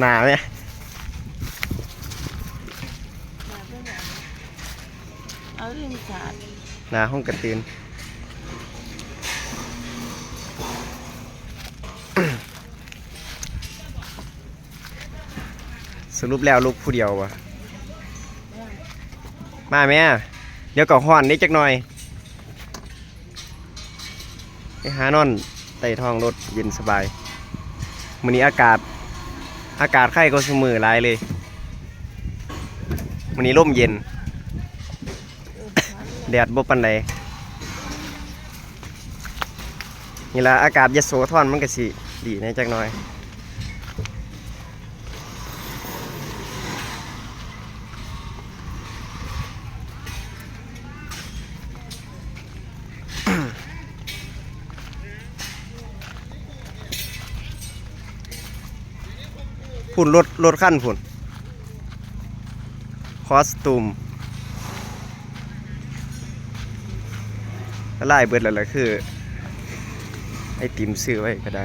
หนาเนี่ยเอาเรื่องชาติหนาห้องกระตือนสรุปแล้วลูกผู้เดียววะมาแม่เดี๋ยวก็ห้อนนิดจักหน่อยไปหานอนไต่ท้องรถเย็นสบาย มันนี้อากาศ อากาศไข้ก็สมือหลายเลยมันนี้ร่มเย็น แดดบ่ปานใดนี่ละอากาศยโสธรมันก็สิดีในจักหน่อย พุ่นรถรถขั้นพุ่นคอสตูมไล่เบิดแล้วล่ะคือ ไอติมซื้อไว้ก็ได้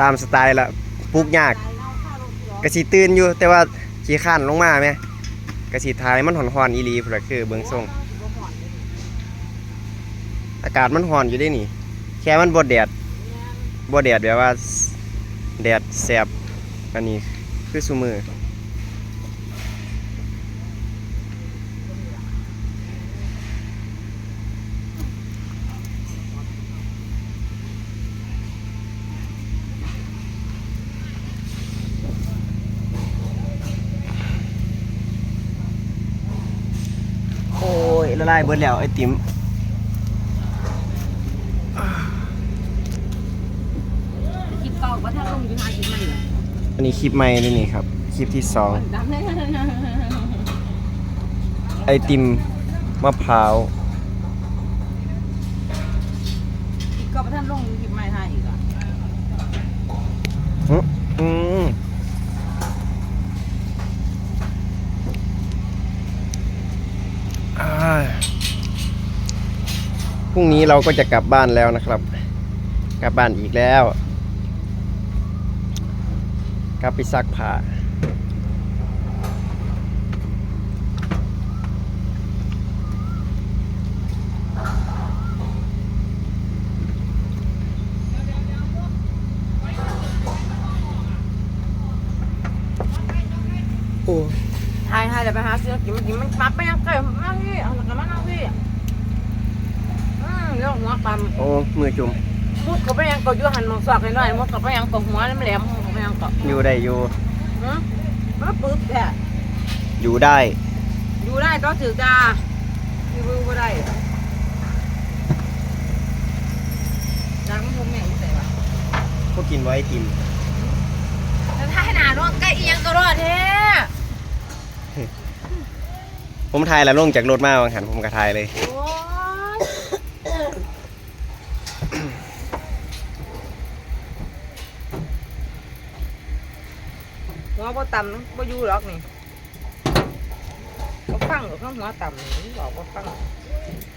ตามสไตล์ละปลูกยากกระสีตื่นอยู่ แต่ว่าขี้ข้านลงมาไหมกระสีทายมันหอนหอนๆอีหลีพุ่นละคือเบื้องส่งอากาศมันหอนอยู่ได้นี่ แค่มันบ่แดดบ่แดดแบบว่าแดดแสบอันนี้คือสุมือ โอ้ย ละลายเบิดแล้วไอติมคลิปเก่าก็ถ้าลงอยู่หาคลิปใหม่เลยอันนี้คลิปใหม่นี่นี่ครับ คลิปที่สองดำเลยไอติมมะพร้าวคลิปเก่าก็ถ้าลงคลิปใหม่ให้อีกอะหึอืมอ่าพ รุ่งนี้เราก็จะกลับบ้านแล้วนะครับ กลับบ้านอีกแล้ว กลับไปซักผ้าโอ้ทายให้เดี๋ยวไปหาซื้อกินกินมันปั๊บไปยังไงมาพี่เอาหลักมานั่งพี่ อืมเรื่องหัวปั๊มโอ้มือจุ่มมุดเขาไปยังก็อยู่หันมองซอกหน่อยมุดเขาไปยังก็หัวแหลมๆเขาไปยังก็อยู่ได้อยู่หืมมันปึ๊บแท้อยู่ได้ อยู่ได้ก็ถือจ้าอยู่บ่บ่ได้จังผมแม่งใส่ว่าพวกกินไว้ไอติมแต่ถ้าให้หนาเนาะใกล้อียังก็รอดแท้ผมทายแล้วลงจากรถมาบางหันผมก็ทายเลยโอ้ยหัว บ่ต่ำบ่อยู่หรอกนี่บ่ฟังหรอกข้างหัวต่ำนี่บอกบ่ฟัง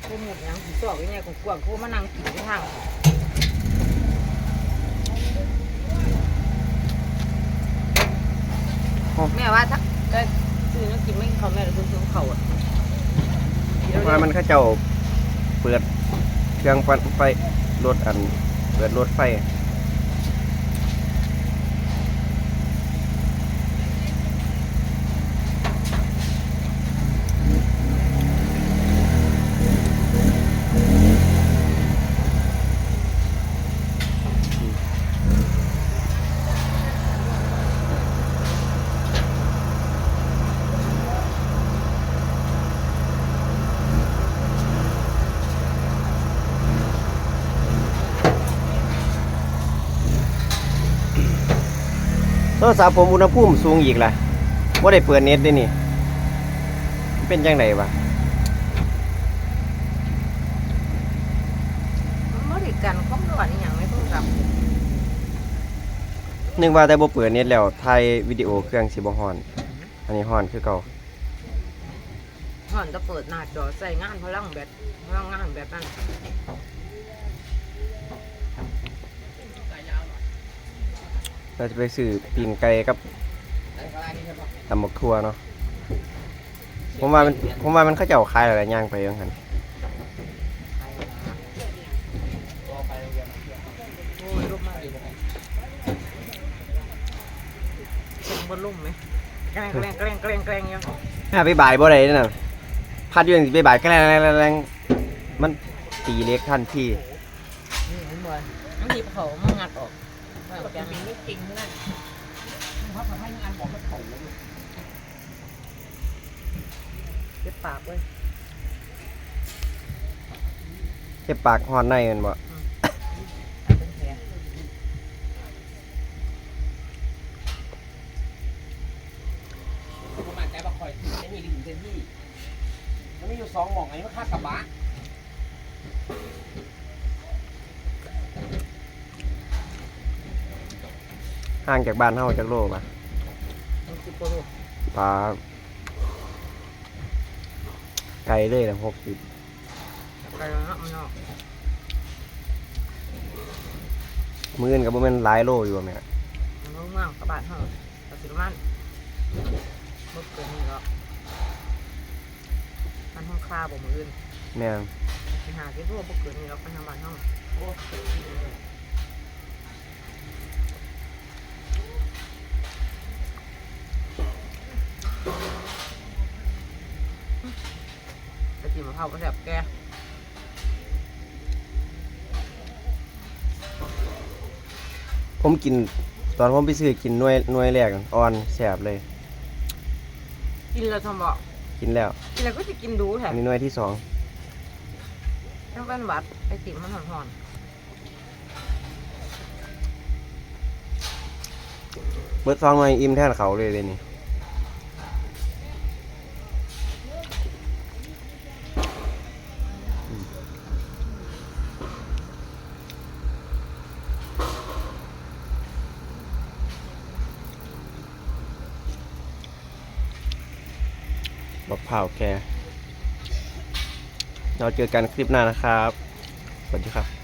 กูหมดหยังสิสอกอีเนี่ยกูกวางกูมานั่งกินอยู่ทางแม่ว่าถ้าเอ้ยซื้อน้ำกินไม่เขาแม่เลยซื้อเขาอะเดี๋ยวว่ามันเข้าเจ้าเปิดเครื่องปั่นไฟรถอัน เปิดรถไฟ โทรศัพท์ผมอุณหภูมิสูงอีกล่ะว่าได้เปิดเน็ตด้วยนี่ เป็นจังไดวะมันบ่ได้กันความร้อนอีหยังในโทรศัพท์นึกว่าแต่บ่เปิดเน็ตแล้วถ่ายวิดีโอเครื่องสิบ่ฮ้อน อันนี้ฮ้อนคือเก่าห่อนจะเปิดหน้าจอใส่งานพลังแบตพลังงานแบบนั้น เราจะไปซื้อปีนไก่กับตำบักทั่วเนาะผมว่ามันผมว่ามันเขาเจ้าขายอะไรย่างไปยังหันโอ้ยลมมากเสียงบนลุ่มไหมแกล้งแกล้งแกล้งแกล้งแกล้งอยู่ถ้าไปบ่ายบ่ได้นั่นน่ะพัดอยู่นี่ไปบ่ายแกล้งแรงๆมันตีเล็กทันทีนี่เห็นบ่มันหยิบเขามันงัดออก ไม่เอาแกงไม่จริงนะเจ็บปากเว้ยเจ็บปากฮอนในแมันบ่เป็นแผลผมมั่นใจว่าคอยไอ้นี่ลิงเซนที่มันมีอยู่สองหม่องอันนี้มันค่ากระบะ ห่างจากบ้านเฮาจากโลป่ะมันสิบกว่าโลปลาไกลเลยนะหกสิบไกลแล้วเนาะมันเนาะมื้ออื่นก็บ่แม่นหลายโลอยู่อะแม่มันรู้เมืองกระบาดเฮาแต่สิประมาณบ่เกินนี่หรอกมันห้องคาบ่มื้ออื่นแม่นไปหาที่พวกบ่เกินนี่หรอกมันทางบ้านเฮาไป กินมะพร้าวบ่แซ่บแกผมกิน ตอนผมไปซื้อกินหน่วยหน่วยแรกอ่อนแซ่บเลย กินแล้วทำบ่กินแล้วกินแล้วก็สิกินดูแท้อันนี้หน่วยที่สองต้องเป็นหวัดไอติมมันหอนเบิดซองหน่วยอิ่มแทนเขาเลยเลยนี่ บักเผาวแกเราเจอกันคลิปหน้านะครับ สวัสดีครับ